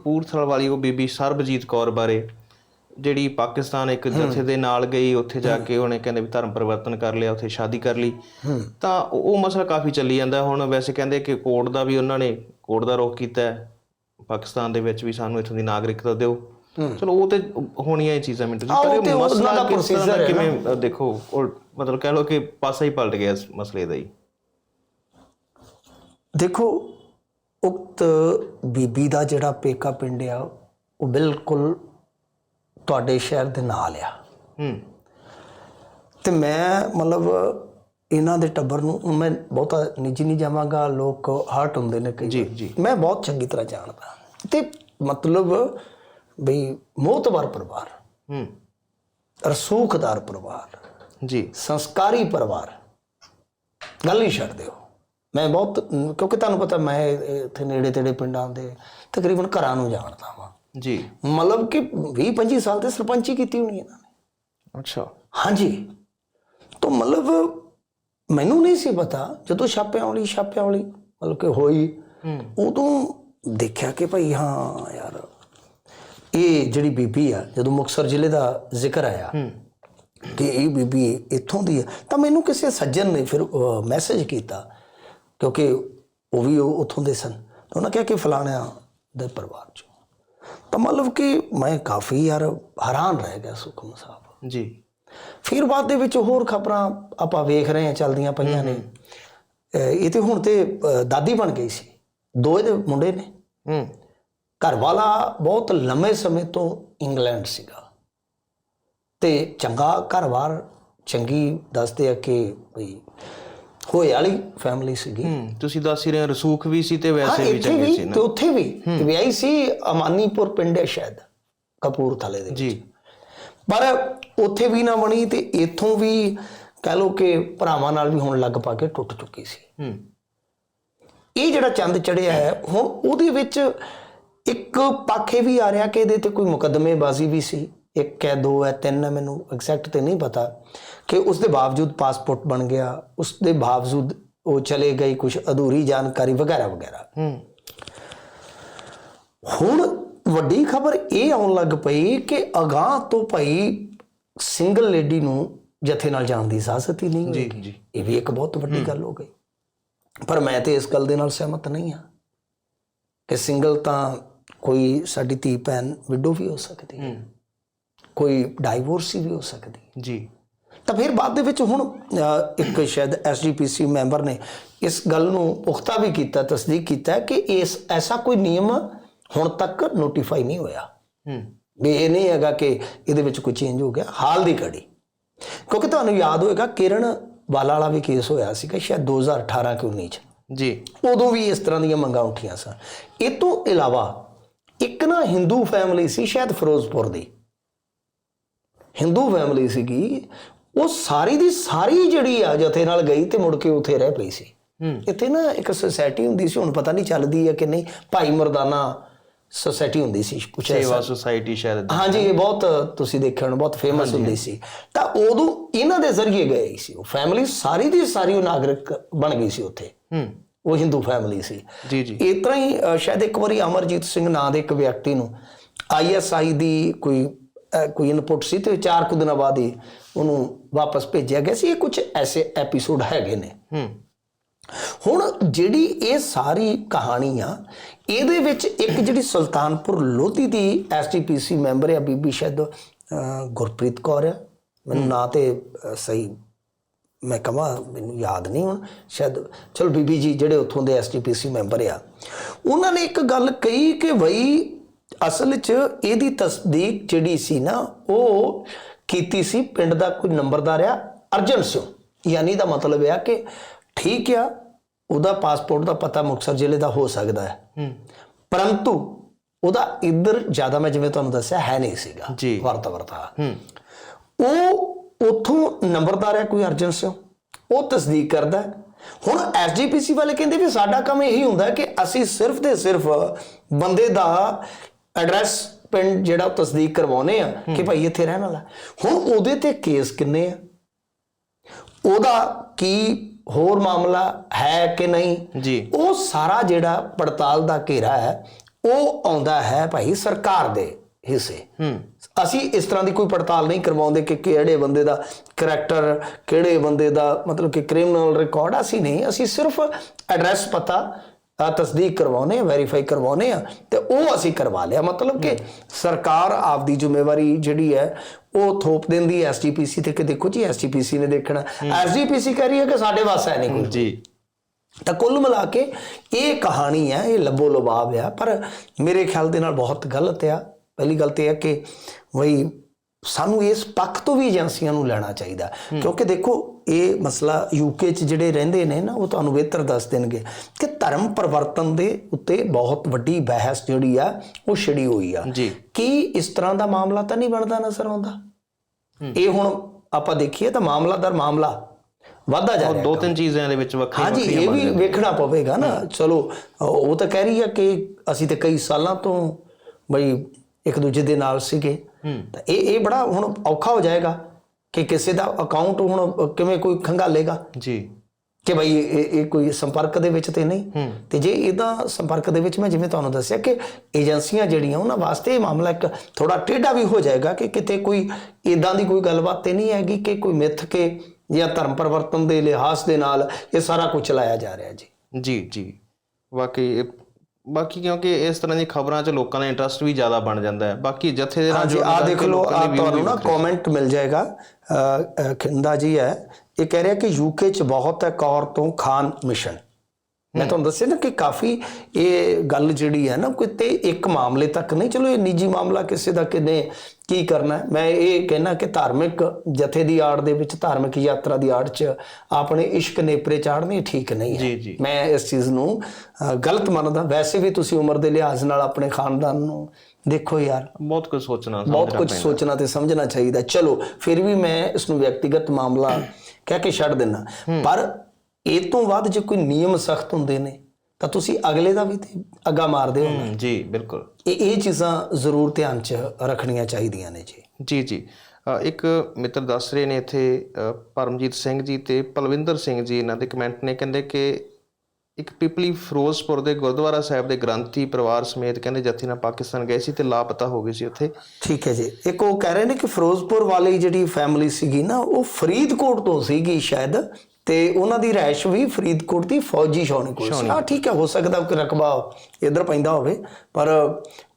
ਕਪੂਰਥਲਾ ਵਾਲੀ ਉਹ ਬੀਬੀ ਸਰਬਜੀਤ ਕੌਰ ਬਾਰੇ ਜਿਹੜੀ ਪਾਕਿਸਤਾਨ ਇੱਕ ਜਥੇ ਦੇ ਨਾਲ ਗਈ ਉੱਥੇ ਜਾ ਕੇ ਉਹਨੇ ਕਹਿੰਦੇ ਵੀ ਧਰਮ ਪਰਿਵਰਤਨ ਕਰ ਲਿਆ ਉੱਥੇ ਸ਼ਾਦੀ ਕਰ ਲਈ। ਤਾਂ ਉਹ ਮਸਲਾ ਕਾਫੀ ਚੱਲੀ ਜਾਂਦਾ। ਹੁਣ ਵੈਸੇ ਕਹਿੰਦੇ ਕਿ ਕੋਰਟ ਦਾ ਵੀ ਉਹਨਾਂ ਨੇ ਕੋਰਟ ਦਾ ਰੋਕ ਕੀਤਾ ਹੈ। ਪਾਕਿਸਤਾਨ ਦੇ ਵਿੱਚ ਵੀ ਸਾਨੂੰ ਇੱਥੋਂ ਦੀ ਨਾਗਰਿਕਤਾ ਦਿਓ। ਚਲੋ ਉਹ ਤੇ ਹੋਣੀਆਂ ਇਹ ਚੀਜ਼ਾਂ ਮਿੰਟ ਹਾਂ, ਉਹ ਤੇ ਉਹਨਾਂ ਮਸਲਾ ਦਾ ਨਾ। ਕਿਵੇਂ ਦੇਖੋ ਮਤਲਬ ਕਹਿ ਲਓ ਕਿ ਪਾਸਾ ਹੀ ਪਲਟ ਗਿਆ ਇਸ ਮਸਲੇ ਦਾ ਹੀ। ਦੇਖੋ ਉਕਤ ਬੀਬੀ ਦਾ ਜਿਹੜਾ ਪੇਕਾ ਪਿੰਡ ਆ ਉਹ ਬਿਲਕੁਲ ਤੁਹਾਡੇ ਸ਼ਹਿਰ ਦੇ ਨਾਲ ਆ। ਹੂੰ। ਤੇ ਮੈਂ ਮਤਲਬ ਇਹਨਾਂ ਦੇ ਟੱਬਰ ਨੂੰ ਮੈਂ ਬਹੁਤਾ ਨਿੱਜੀ ਨਹੀਂ ਜਾਵਾਂਗਾ ਲੋਕ ਹਰਟ ਹੁੰਦੇ ਨੇ ਕਈ ਜੀ, ਵਾਰ। ਜੀ। ਮੈਂ ਬਹੁਤ ਚੰਗੀ ਤਰ੍ਹਾਂ ਜਾਣਦਾ। ਤੇ ਮਤਲਬ ਬਈ ਮੋਤਬਰ ਪਰਿਵਾਰ ਹੂੰ। ਰਸੂਖਦਾਰ ਪਰਿਵਾਰ ਜੀ। ਸੰਸਕਾਰੀ ਪਰਿਵਾਰ ਗੱਲ ਹੀ ਛੱਡ ਦਿਓ। ਮੈਂ ਬਹੁਤ ਕਿਉਂਕਿ ਤੁਹਾਨੂੰ ਪਤਾ ਮੈਂ ਇੱਥੇ ਨੇੜੇ ਤੇੜੇ ਪਿੰਡਾਂ ਦੇ ਤਕਰੀਬਨ ਘਰਾਂ ਨੂੰ ਜਾਣਦਾ ਵਾਂ। ਜੀ। ਮਤਲਬ ਕਿ 20 25 ਸਾਲ ਤੇ ਸਰਪੰਚੀ ਕੀਤੀ ਹੋਣੀ ਇਹਨਾਂ ਨੇ। ਅੱਛਾ। ਹਾਂਜੀ। ਤਾਂ ਮਤਲਬ ਮੈਨੂੰ ਨਹੀਂ ਸੀ ਪਤਾ ਜਦੋਂ ਛਾਪਿਆਂ ਵਾਲੀ ਛਾਪਿਆਂ ਵਾਲੀ ਮਤਲਬ ਕਿ ਹੋਈ ਉਦੋਂ ਦੇਖਿਆ ਕਿ ਭਾਈ ਹਾਂ ਯਾਰ ਇਹ ਜਿਹੜੀ ਬੀਬੀ ਆ ਜਦੋਂ ਮੁਕਤਸਰ ਜ਼ਿਲ੍ਹੇ ਦਾ ਜ਼ਿਕਰ ਆਇਆ ਕਿ ਇਹ ਬੀਬੀ ਇੱਥੋਂ ਦੀ ਹੈ ਤਾਂ ਮੈਨੂੰ ਕਿਸੇ ਸੱਜਣ ਨੇ ਫਿਰ ਮੈਸੇਜ ਕੀਤਾ ਕਿਉਂਕਿ ਉਹ ਵੀ ਉੱਥੋਂ ਦੇ ਸਨ। ਉਹਨਾਂ ਕਿਹਾ ਕਿ ਫਲਾਣਿਆਂ ਦੇ ਪਰਿਵਾਰ ਚੋਂ। ਤਾਂ ਮਤਲਬ ਕਿ ਮੈਂ ਕਾਫੀ ਯਾਰ ਹੈਰਾਨ ਰਹਿ ਗਿਆ ਸੁਖਮ ਸਾਹਿਬ। ਜੀ। ਫਿਰ ਬਾਅਦ ਦੇ ਵਿੱਚ ਹੋਰ ਖਬਰਾਂ ਆਪਾਂ ਵੇਖ ਰਹੇ ਹਾਂ ਚੱਲਦੀਆਂ ਪਈਆਂ ਨੇ। ਇਹ ਤੇ ਹੁਣ ਤੇ ਦਾਦੀ ਬਣ ਗਈ ਸੀ। ਦੋ ਇਹਦੇ ਮੁੰਡੇ ਨੇ। ਹੂੰ। ਘਰ ਵਾਲਾ ਬਹੁਤ ਲੰਮੇ ਸਮੇਂ ਤੋਂ ਇੰਗਲੈਂਡ ਸੀਗਾ। ਤੇ ਚੰਗਾ ਘਰਵਾਰ ਚੰਗੀ ਦੱਸਦੇ ਆ ਕਿ ਭਈ ਹੋਏ ਵਾਲੀ ਫੈਮਿਲੀ ਸੀਗੀ। ਤੁਸੀਂ ਦੱਸ ਹੀ ਰਹੇ ਹੋ ਰਸੂਖ ਵੀ ਸੀ ਤੇ ਵੈਸੇ ਵੀ ਚੰਗੇ ਸੀ ਨਾ। ਤੇ ਉੱਥੇ ਵੀ ਵਿਆਹੀ ਸੀ ਅਮਾਨੀਪੁਰ ਪਿੰਡ ਹੈ ਸ਼ਾਇਦ ਕਪੂਰਥਲੇ ਦੇ ਵਿੱਚ। ਜੀ ਪਰ ਉੱਥੇ ਵੀ ਨਾ ਬਣੀ ਤੇ ਇੱਥੋਂ ਵੀ ਕਹ ਲੋ ਕਿ ਭਰਾਵਾਂ ਨਾਲ ਵੀ ਹੁਣ ਲੱਗ ਪਾ ਕੇ ਟੁੱਟ ਚੁੱਕੀ ਸੀ। ਹੂੰ। ਇਹ ਜਿਹੜਾ ਚੰਦ ਚੜਿਆ ਹੈ ਹੁਣ ਉਹਦੇ ਵਿੱਚ ਇੱਕ ਪੱਖ ਵੀ ਆ ਰਿਹਾ ਕਿ ਇਹਦੇ ਤੇ ਕੋਈ ਮੁਕੱਦਮੇਬਾਜ਼ੀ ਵੀ ਸੀ। ਇੱਕ ਹੈ ਦੋ ਹੈ ਤਿੰਨ ਹੈ ਮੈਨੂੰ ਐਗਜ਼ੈਕਟ ਤੇ ਨਹੀਂ ਪਤਾ ਕਿ ਉਸ ਦੇ ਬਾਵਜੂਦ ਪਾਸਪੋਰਟ ਬਣ ਗਿਆ ਉਸ ਦੇ ਬਾਵਜੂਦ ਉਹ ਚਲੇ ਗਈ ਕੁਝ ਅਧੂਰੀ ਜਾਣਕਾਰੀ ਵਗੈਰਾ ਵਗੈਰਾ। ਹੂੰ। ਹੁਣ ਵੱਡੀ ਖਬਰ ਇਹ ਆਉਣ ਲੱਗ ਪਈ ਕਿ ਅਗਾਹ ਤੋਂ ਭਾਈ ਸਿੰਗਲ ਲੇਡੀ ਨੂੰ ਜਥੇ ਨਾਲ ਜਾਣ ਦੀ ਇਜਾਜ਼ਤ ਹੀ ਨਹੀਂ ਜੀ ਜੀ। ਇਹ ਵੀ ਇੱਕ ਬਹੁਤ ਵੱਡੀ ਗੱਲ ਹੋ ਗਈ। ਪਰ ਮੈਂ ਤੇ ਇਸ ਗੱਲ ਦੇ ਨਾਲ ਸਹਿਮਤ ਨਹੀਂ ਹਾਂ ਕਿ ਸਿੰਗਲ ਤਾਂ ਕੋਈ ਸਾਡੀ ਧੀ ਭੈਣ ਵਿਡੋ ਵੀ ਹੋ ਸਕਦੀ ਹੂੰ। ਕੋਈ ਡਾਈਵੋਰਸੀ ਵੀ ਹੋ ਸਕਦੀ। ਹੈ ਜੀ। ਤਾਂ ਫਿਰ ਬਾਅਦ ਦੇ ਵਿੱਚ ਹੁਣ ਇੱਕ ਸ਼ਾਇਦ ਐਸਜੀਪੀਸੀ ਮੈਂਬਰ ਨੇ ਇਸ ਗੱਲ ਨੂੰ ਪੁਖਤਾ ਵੀ ਕੀਤਾ ਤਸਦੀਕ ਕੀਤਾ ਕਿ ਇਸ ਐਸਾ ਕੋਈ ਨਿਯਮ ਹੁਣ ਤੱਕ ਨੋਟੀਫਾਈ ਨਹੀਂ ਹੋਇਆ। ਹੂੰ। ਵੀ ਇਹ ਨਹੀਂ ਹੈਗਾ ਕਿ ਇਹਦੇ ਵਿੱਚ ਕੋਈ ਚੇਂਜ ਹੋ ਗਿਆ ਹਾਲ ਦੀ ਘੜੀ। ਕਿਉਂਕਿ ਤੁਹਾਨੂੰ ਯਾਦ ਹੋਏਗਾ ਕਿਰਨ ਵਾਲਾ ਵਾਲਾ ਵੀ ਕੇਸ ਹੋਇਆ ਸੀਗਾ ਸ਼ਾਇਦ 2018 ਕਿ 19 ਚ। ਜੀ। ਉਦੋਂ ਵੀ ਇਸ ਤਰ੍ਹਾਂ ਦੀਆਂ ਮੰਗਾਂ ਉੱਠੀਆਂ ਸਨ। ਇਹ ਤੋਂ ਇਲਾਵਾ ਇੱਕ ਨਾ ਹਿੰਦੂ ਫੈਮਿਲੀ ਸੀ ਸ਼ਾਇਦ ਫਿਰੋਜ਼ਪੁਰ ਦੀ। ਹਿੰਦੂ ਫੈਮਿਲੀ ਸੀਗੀ ਉਹ ਸਾਰੀ ਦੀ ਸਾਰੀ ਜਿਹੜੀ ਆ ਜਥੇ ਨਾਲ ਗਈ ਤੇ ਮੁੜ ਕੇ ਉੱਥੇ ਰਹਿ ਪਈ ਸੀ। ਇੱਥੇ ਨਾ ਇੱਕ ਸੁਸਾਇਟੀ ਹੁੰਦੀ ਸੀ ਹੁਣ ਪਤਾ ਨਹੀਂ ਚੱਲਦੀ ਹੈ ਕਿ ਨਹੀਂ ਭਾਈ ਮਰਦਾਨਾ ਸੁਸਾਇਟੀ ਹੁੰਦੀ ਸੀ ਕੁਛ ਸੇਵਾ ਸੁਸਾਇਟੀ ਸ਼ਾਇਦ। ਹਾਂਜੀ ਇਹ ਬਹੁਤ ਤੁਸੀਂ ਦੇਖਿਆ ਹੋਣਾ ਬਹੁਤ ਫੇਮਸ ਹੁੰਦੀ ਸੀ। ਤਾਂ ਉਦੋਂ ਇਹਨਾਂ ਦੇ ਜ਼ਰੀਏ ਗਏ ਸੀ ਉਹ। ਫੈਮਿਲੀ ਸਾਰੀ ਦੀ ਸਾਰੀ ਉਹ ਨਾਗਰਿਕ ਬਣ ਗਈ ਸੀ ਉੱਥੇ। ਹੂੰ। ਉਹ ਹਿੰਦੂ ਫੈਮਿਲੀ ਸੀ। ਜੀ ਜੀ। ਇਸ ਤਰ੍ਹਾਂ ਹੀ ਸ਼ਾਇਦ ਇੱਕ ਵਾਰੀ ਅਮਰਜੀਤ ਸਿੰਘ ਨਾਂ ਦੇ ਇੱਕ ਵਿਅਕਤੀ ਨੂੰ ਆਈਐਸਆਈ ਦੀ ਕੋਈ ਕੋਈ ਇਨਪੁਟ ਸੀ ਤੇ ਚਾਰ ਕੁ ਦਿਨਾਂ ਬਾਅਦ ਹੀ ਉਹਨੂੰ ਵਾਪਸ ਭੇਜਿਆ ਗਿਆ ਸੀ। ਇਹ ਕੁਝ ਐਸੇ ਐਪੀਸੋਡ ਹੈਗੇ ਨੇ। ਹੂੰ। ਹੁਣ ਜਿਹੜੀ ਇਹ ਸਾਰੀ ਕਹਾਣੀ ਆ ਇਹਦੇ ਵਿੱਚ ਇੱਕ ਜਿਹੜੀ ਸੁਲਤਾਨਪੁਰ ਲੋਧੀ ਦੀ ਐਸਟੀਪੀਸੀ ਮੈਂਬਰ ਆ ਬੀਬੀ ਸ਼ਾਇਦ ਗੁਰਪ੍ਰੀਤ ਕੌਰ ਆ। ਮੈਨੂੰ ਨਾਂ ਤੇ ਸਹੀ ਮੈਂ ਕਹਾਂ ਮੈਨੂੰ ਯਾਦ ਨਹੀਂ ਹੁਣ। ਸ਼ਾਇਦ ਚਲੋ ਬੀਬੀ ਜੀ ਜਿਹੜੇ ਉੱਥੋਂ ਦੇ ਐਸਟੀਪੀਸੀ ਮੈਂਬਰ ਆ। ਉਹਨਾਂ ਨੇ ਇੱਕ ਗੱਲ ਕਹੀ ਕਿ ਬਈ ਅਸਲ 'ਚ ਇਹਦੀ ਤਸਦੀਕ ਜਿਹੜੀ ਸੀ ਨਾ ਉਹ ਕੀਤੀ ਸੀ ਪਿੰਡ ਦਾ ਕੋਈ ਨੰਬਰਦਾਰ ਆ ਅਰਜਨ ਸਿੰਘ। ਯਾਨੀ ਦਾ ਮਤਲਬ ਇਹ ਆ ਕਿ ਠੀਕ ਆ ਉਹਦਾ ਪਾਸਪੋਰਟ ਦਾ ਪਤਾ ਮੁਕਤਸਰ ਜ਼ਿਲ੍ਹੇ ਦਾ ਹੋ ਸਕਦਾ ਹੈ। ਪਰੰਤੂ ਉਹਦਾ ਇੱਧਰ ਜ਼ਿਆਦਾ ਮੈਂ ਜਿਵੇਂ ਤੁਹਾਨੂੰ ਦੱਸਿਆ ਹੈ ਨਹੀਂ ਸੀਗਾ। ਵਰਤਾ ਵਰਤਾ ਉਹ ਉਥੋਂ ਨੰਬਰਦਾਰ ਹੈ ਕੋਈ ਅਰਜਨ ਸਿੰਘ। ਉਹ ਤਸਦੀਕ ਕਰਦਾ। ਹੁਣ ਐਸਜੀਪੀਸੀ ਵਾਲੇ ਕਹਿੰਦੇ ਵੀ ਸਾਡਾ ਕੰਮ ਇਹੀ ਹੁੰਦਾ ਕਿ ਅਸੀਂ ਸਿਰਫ ਤੇ ਸਿਰਫ ਬੰਦੇ ਦਾ ਐਡਰੈਸ ਪਿੰਡ ਜਿਹੜਾ ਉਹ ਤਸਦੀਕ ਕਰਵਾਉਨੇ ਆ ਕਿ ਭਾਈ ਇੱਥੇ ਰਹਿਣ ਵਾਲਾ ਹੁਣ ਉਹਦੇ ਤੇ ਕੇਸ ਕਿੰਨੇ ਆ? ਉਹਦਾ ਕੀ ਹੋਰ ਮਾਮਲਾ ਹੈ ਕਿ ਨਹੀਂ? ਜੀ। ਉਹ ਸਾਰਾ ਜਿਹੜਾ ਪੜਤਾਲ ਦਾ ਘੇਰਾ ਹੈ ਉਹ ਆਉਂਦਾ ਹੈ ਭਾਈ ਸਰਕਾਰ ਦੇ ਹਿੱਸੇ। ਹੂੰ। ਅਸੀਂ ਇਸ ਤਰ੍ਹਾਂ ਦੀ ਕੋਈ ਪੜਤਾਲ ਨਹੀਂ ਕਰਵਾਉਂਦੇ ਕਿ ਕਿਹੜੇ ਬੰਦੇ ਦਾ ਕਰੈਕਟਰ ਕਿਹੜੇ ਬੰਦੇ ਦਾ ਮਤਲਬ ਕਿ ਕ੍ਰਿਮੀਨਲ ਰਿਕਾਰਡ ਅਸੀਂ ਨਹੀਂ ਅਸੀਂ ਸਿਰਫ ਐਡਰੈਸ ਪਤਾ ਤਸਦੀਕ ਕਰਵਾਉਨੇ ਆ ਵੈਰੀਫਾਈ ਕਰਵਾਉਨੇ ਆ ਤੇ ਉਹ ਅਸੀਂ ਕਰਵਾ ਲਿਆ। ਮਤਲਬ ਕਿ ਸਰਕਾਰ ਆਪਦੀ ਜ਼ਿੰਮੇਵਾਰੀ ਜਿਹੜੀ ਹੈ ਉਹ ਥੋਪ ਦਿੰਦੀ ਐਸਜੀਪੀਸੀ ਤੇ ਕਿ ਦੇਖੋ ਜੀ ਐਸਜੀਪੀਸੀ ਨੇ ਦੇਖਣਾ। ਐਸਜੀਪੀਸੀ ਕਹ ਰਹੀ ਹੈ ਕਿ ਸਾਡੇ ਵਾਸ ਹੈ ਨਹੀਂ ਕੋਈ। ਜੀ। ਤਾਂ ਕੁੱਲ ਮਿਲਾ ਕੇ ਇਹ ਕਹਾਣੀ ਹੈ ਇਹ ਲੱਬੋ ਲਬਾਬ ਆ ਪਰ ਮੇਰੇ ਖਿਆਲ ਦੇ ਨਾਲ ਬਹੁਤ ਗਲਤ ਆ। ਪਹਿਲੀ ਗੱਲ ਤੇ ਇਹ ਹੈ ਕਿ ਵਈ ਸਾਨੂੰ ਇਸ ਪੱਖ ਤੋਂ ਵੀ ਏਜੰਸੀਆਂ ਨੂੰ ਲੈਣਾ ਚਾਹੀਦਾ। ਕਿਉਂਕਿ ਦੇਖੋ ਇਹ ਮਸਲਾ ਯੂਕੇ 'ਚ ਜਿਹੜੇ ਰਹਿੰਦੇ ਨੇ ਨਾ ਉਹ ਤੁਹਾਨੂੰ ਬਿਹਤਰ ਦੱਸ ਦੇਣਗੇ ਕਿ ਧਰਮ ਪਰਿਵਰਤਨ ਦੇ ਉੱਤੇ ਬਹੁਤ ਵੱਡੀ ਬਹਿਸ ਜਿਹੜੀ ਆ ਉਹ ਛਿੜੀ ਹੋਈ ਆ। ਕੀ ਇਸ ਤਰ੍ਹਾਂ ਦਾ ਮਾਮਲਾ ਤਾਂ ਨਹੀਂ ਬਣਦਾ ਨਜ਼ਰ ਆਉਂਦਾ? ਇਹ ਹੁਣ ਆਪਾਂ ਦੇਖੀਏ ਤਾਂ ਮਾਮਲਾ ਦਰ ਮਾਮਲਾ ਵਾਧਾ ਜਾ ਰਿਹਾ ਦੋ ਤਿੰਨ ਚੀਜ਼ਾਂ ਦੇ ਵਿੱਚ ਵੱਖਰੀ ਹਾਂਜੀ ਇਹ ਵੀ ਵੇਖਣਾ ਪਵੇਗਾ ਨਾ। ਚਲੋ ਉਹ ਤਾਂ ਕਹਿ ਰਹੀ ਆ ਕਿ ਅਸੀਂ ਤੇ ਕਈ ਸਾਲਾਂ ਤੋਂ ਬਈ ਇੱਕ ਦੂਜੇ ਦੇ ਨਾਲ ਸੀਗੇ। ਤਾਂ ਇਹ ਇਹ ਬੜਾ ਹੁਣ ਔਖਾ ਹੋ ਜਾਏਗਾ ਕਿ ਕਿਸੇ ਦਾ ਅਕਾਊਂਟ ਹੁਣ ਕਿਵੇਂ ਕੋਈ ਖੰਗਾਲੇਗਾ ਜੀ। ਕਿ ਭਾਈ ਇਹ ਇਹ ਕੋਈ ਸੰਪਰਕ ਦੇ ਵਿੱਚ ਤੇ ਨਹੀਂ? ਤੇ ਜੇ ਇਹਦਾ ਸੰਪਰਕ ਦੇ ਵਿੱਚ ਮੈਂ ਜਿਵੇਂ ਤੁਹਾਨੂੰ ਦੱਸਿਆ ਕਿ ਏਜੰਸੀਆਂ ਜਿਹੜੀਆਂ ਉਹਨਾਂ ਵਾਸਤੇ ਇਹ ਮਾਮਲਾ ਇੱਕ ਥੋੜਾ ਟੇਢਾ ਵੀ ਹੋ ਜਾਏਗਾ ਕਿ ਕਿਤੇ ਕੋਈ ਇਦਾਂ ਦੀ ਕੋਈ ਗੱਲਬਾਤ ਤੇ ਨਹੀਂ ਹੈਗੀ ਕਿ ਕੋਈ ਮਿੱਥ ਕੇ ਜਾਂ ਧਰਮ ਪਰਿਵਰਤਨ ਦੇ ਲਿਹਾਜ਼ ਦੇ ਨਾਲ ਇਹ ਸਾਰਾ ਕੁਝ ਚਲਾਇਆ ਜਾ ਰਿਹਾ ਜੀ। ਜੀ ਜੀ। ਵਾਕਈ ਬਾਕੀ ਕਿਉਂਕਿ ਇਸ ਤਰ੍ਹਾਂ ਦੀ ਖਬਰਾਂ 'ਚ ਲੋਕਾਂ ਦਾ ਇੰਟਰਸਟ ਵੀ ਜ਼ਿਆਦਾ ਬਣ ਜਾਂਦਾ ਹੈ। ਬਾਕੀ ਜਥੇ ਦੇ ਨਾਲ ਜੁੜਨ ਆ ਦੇਖ ਲਓ ਆ ਤੁਹਾਨੂੰ ਨਾ। ਕਮੈਂਟ ਮਿਲ ਜਾਏਗਾ। ਖਿੰਦਾ ਜੀ ਹੈ। ਇਹ ਕਹਿ ਰਿਹਾ ਕਿ ਯੂਕੇ ਚ ਬਹੁਤ ਹੈ ਕੌਰ ਤੋਂ ਖਾਨ ਮਿਸ਼ਨ ਮੈਂ ਤੁਹਾਨੂੰ ਦੱਸਿਆ ਨਾ ਕਿ ਕਾਫੀ ਇਹ ਗੱਲ ਜਿਹੜੀ ਹੈ ਨਾ ਕਿਤੇ ਇੱਕ ਮਾਮਲੇ ਤੱਕ ਨਹੀਂ ਚਲੋ ਇਹ ਨਿੱਜੀ ਮਾਮਲਾ ਕਿਸੇ ਦਾ ਕਿਨੇ ਕੀ ਕਰਨਾ। ਮੈਂ ਇਹ ਕਹਿਣਾ ਕਿ ਧਾਰਮਿਕ ਜਥੇ ਦੀ ਆੜ ਦੇ ਵਿੱਚ ਧਾਰਮਿਕ ਯਾਤਰਾ ਦੀ ਆੜ 'ਚ ਆਪਣੇ ਇਸ਼ਕ ਨੇਪਰੇ ਚਾੜਨੇ ਠੀਕ ਨਹੀਂ ਹੈ। ਮੈਂ ਇਸ ਚੀਜ਼ ਨੂੰ ਗਲਤ ਮੰਨਦਾ। ਵੈਸੇ ਵੀ ਤੁਸੀਂ ਉਮਰ ਦੇ ਲਿਹਾਜ਼ ਨਾਲ ਆਪਣੇ ਖਾਨਦਾਨ ਨੂੰ ਦੇਖੋ ਯਾਰ। ਬਹੁਤ ਕੁਝ ਸੋਚਣਾ ਬਹੁਤ ਕੁਝ। ਸੋਚਣਾ ਤੇ ਸਮਝਣਾ ਚਾਹੀਦਾ। ਚਲੋ ਫਿਰ ਵੀ ਮੈਂ ਇਸ ਨੂੰ ਵਿਅਕਤੀਗਤ ਮਾਮਲਾ ਕਹਿ ਕੇ ਛੱਡ ਦਿੰਨਾ ਪਰ ਇਹ ਤੋਂ ਬਾਅਦ ਜੇ ਕੋਈ ਨਿਯਮ ਸਖਤ ਹੁੰਦੇ ਨੇ ਤਾਂ ਤੁਸੀਂ ਅਗਲੇ ਦਾ ਵੀ ਤੇ ਅੱਗਾ ਮਾਰਦੇ ਹੋ ਜੀ ਬਿਲਕੁਲ। ਇਹ ਇਹ ਚੀਜ਼ਾਂ ਜ਼ਰੂਰ ਧਿਆਨ 'ਚ ਰੱਖਣੀਆਂ ਚਾਹੀਦੀਆਂ ਨੇ ਜੀ। ਜੀ ਜੀ। ਇੱਕ ਮਿੱਤਰ ਦੱਸ ਰਹੇ ਨੇ ਇੱਥੇ ਪਰਮਜੀਤ ਸਿੰਘ ਜੀ ਤੇ ਪਲਵਿੰਦਰ ਸਿੰਘ ਜੀ ਇਹਨਾਂ ਦੇ ਕਮੈਂਟ ਨੇ। ਕਹਿੰਦੇ ਕਿ ਇੱਕ ਪਿਪਲੀ ਫਿਰੋਜ਼ਪੁਰ ਦੇ ਗੁਰਦੁਆਰਾ ਸਾਹਿਬ ਦੇ ਗ੍ਰੰਥੀ ਪਰਿਵਾਰ ਸਮੇਤ ਕਹਿੰਦੇ ਜੱਥੀ ਨਾਲ ਪਾਕਿਸਤਾਨ ਗਏ ਸੀ ਤੇ ਲਾਪਤਾ ਹੋ ਗਏ ਸੀ ਉੱਥੇ। ਠੀਕ ਹੈ ਜੀ। ਇੱਕ ਉਹ ਕਹਿ ਰਹੇ ਨੇ ਕਿ ਫਿਰੋਜ਼ਪੁਰ ਵਾਲੀ ਜਿਹੜੀ ਫੈਮਿਲੀ ਸੀਗੀ ਨਾ ਉਹ ਫਰੀਦਕੋਟ ਤੋਂ ਸੀਗੀ ਸ਼ਾਇਦ। ਤੇ ਉਹਨਾਂ ਦੀ ਰਹਿਸ਼ ਵੀ ਫਰੀਦਕੋਟ ਦੀ ਫੌਜੀ ਸ਼ੌਣੀ ਕੋਲ ਸੀ। ਹਾਂ ਠੀਕ ਹੈ ਹੋ ਸਕਦਾ ਕਿ ਰਕਬਾ ਇਧਰ ਪੈਂਦਾ ਹੋਵੇ ਪਰ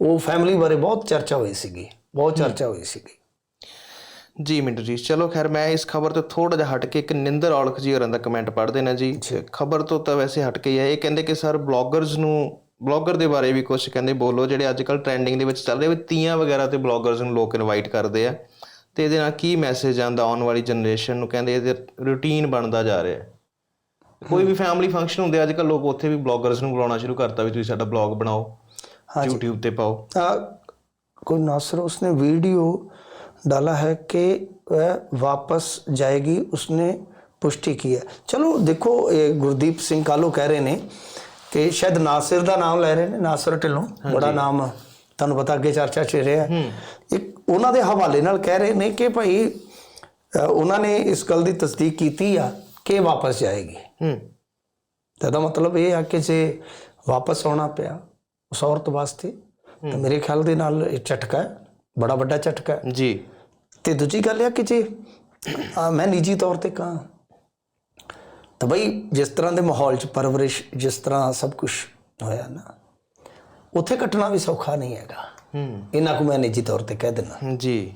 ਉਹ ਫੈਮਿਲੀ ਬਾਰੇ ਬਹੁਤ ਚਰਚਾ ਹੋਈ ਸੀਗੀ ਬਹੁਤ ਚਰਚਾ ਹੋਈ ਸੀਗੀ। ਜੀ ਮਿੰਟੂ ਜੀ ਚਲੋ ਖੈਰ ਮੈਂ ਇਸ ਖਬਰ ਤੋਂ ਥੋੜਾ ਜਿਹਾ ਹਟ ਕੇ ਇੱਕ ਨਿੰਦਰ ਔਲਖ ਜੀ ਹੋਰਾਂ ਦਾ ਕਮੈਂਟ ਪੜ੍ਹ ਦੇਣਾ ਜੀ। ਖਬਰ ਤੋਂ ਤਾਂ ਵੈਸੇ ਹਟ ਕੇ ਹੀ ਹੈ। ਇਹ ਕਹਿੰਦੇ ਕਿ ਸਰ ਬਲੌਗਰਸ ਨੂੰ ਬਲੌਗਰ ਦੇ ਬਾਰੇ ਵੀ ਕੁਝ ਕਹਿੰਦੇ ਬੋਲੋ ਜਿਹੜੇ ਅੱਜ ਕੱਲ ਟ੍ਰੈਂਡਿੰਗ ਦੇ ਵਿੱਚ ਚੱਲ ਰਹੇ ਵੀ ਤੀਆਂ ਵਗੈਰਾ ਤੇ ਬਲੌਗਰਸ ਨੂੰ ਲੋਕ ਇਨਵਾਈਟ ਕਰਦੇ ਆ। ਤੇ ਇਹਦੇ ਨਾਲ ਕੀ ਮੈਸੇਜ ਆਂਦਾ ਆਉਣ ਵਾਲੀ ਜਨਰੇਸ਼ਨ ਨੂੰ ਕਹਿੰਦੇ ਇਹਦੇ ਰੂਟੀਨ ਬਣਦਾ ਜਾ ਰਿਹਾ ਹੈ ਕੋਈ ਵੀ ਫੈਮਿਲੀ ਫੰਕਸ਼ਨ ਹੁੰਦੇ ਅੱਜ ਕੱਲ ਲੋਕ ਉੱਥੇ ਵੀ ਬਲੌਗਰਸ ਨੂੰ ਬੁਲਾਉਣਾ ਸ਼ੁਰੂ ਕਰਤਾ ਵੀ ਤੁਸੀਂ ਸਾਡਾ ਬਲੌਗ ਬਣਾਓ YouTube ਤੇ ਪਾਓ आ, कोई नासर उसने वीडियो डाला है कि वह वापस जाएगी उसने पुष्टि की है चलो देखो ये गुरदीप सिंह कालो कह रहे ने ਕਿ ਸ਼ਾਇਦ ਨਾਸਿਰ ਦਾ ਨਾਮ ਲੈ ਰਹੇ ਨੇ ਨਾਸਿਰ ਢਿੱਲੋਂ ਬੜਾ ਨਾਮ ਤੁਹਾਨੂੰ ਪਤਾ ਅੱਗੇ ਚਰਚਾ ਚ ਰਿਹਾ ਇੱਕ ਉਹਨਾਂ ਦੇ ਹਵਾਲੇ ਨਾਲ ਕਹਿ ਰਹੇ ਨੇ ਕਿ ਭਾਈ ਉਹਨਾਂ ਨੇ ਇਸ ਗੱਲ ਦੀ ਤਸਦੀਕ ਕੀਤੀ ਆ ਕਿ ਵਾਪਸ ਜਾਏਗੀ। ਹੂੰ। ਤਾਂ ਮਤਲਬ ਇਹ ਆ ਕਿ ਜੇ ਵਾਪਸ ਆਉਣਾ ਪਿਆ ਉਸ ਔਰਤ ਵਾਸਤੇ ਤਾਂ ਮੇਰੇ ਖਿਆਲ ਦੇ ਨਾਲ ਇਹ ਝਟਕਾ ਹੈ ਬੜਾ ਵੱਡਾ ਝਟਕਾ ਹੈ। ਜੀ। ਤੇ ਦੂਜੀ ਗੱਲ ਇਹ ਆ ਕਿ ਜੇ ਮੈਂ ਨਿੱਜੀ ਤੌਰ ਤੇ ਕਹਾਂ ਤਾਂ ਬਈ ਜਿਸ ਤਰ੍ਹਾਂ ਦੇ ਮਾਹੌਲ 'ਚ ਪਰਵਰਿਸ਼ ਜਿਸ ਤਰ੍ਹਾਂ ਸਭ ਕੁਝ ਹੋਇਆ ਨਾ ਉੱਥੇ ਕੱਟਣਾ ਵੀ ਸੌਖਾ ਨਹੀਂ ਹੈਗਾ। ਇਹਨਾਂ ਨੂੰ ਮੈਂ ਨਿੱਜੀ ਤੌਰ ਤੇ ਕਹਿ ਜੀ।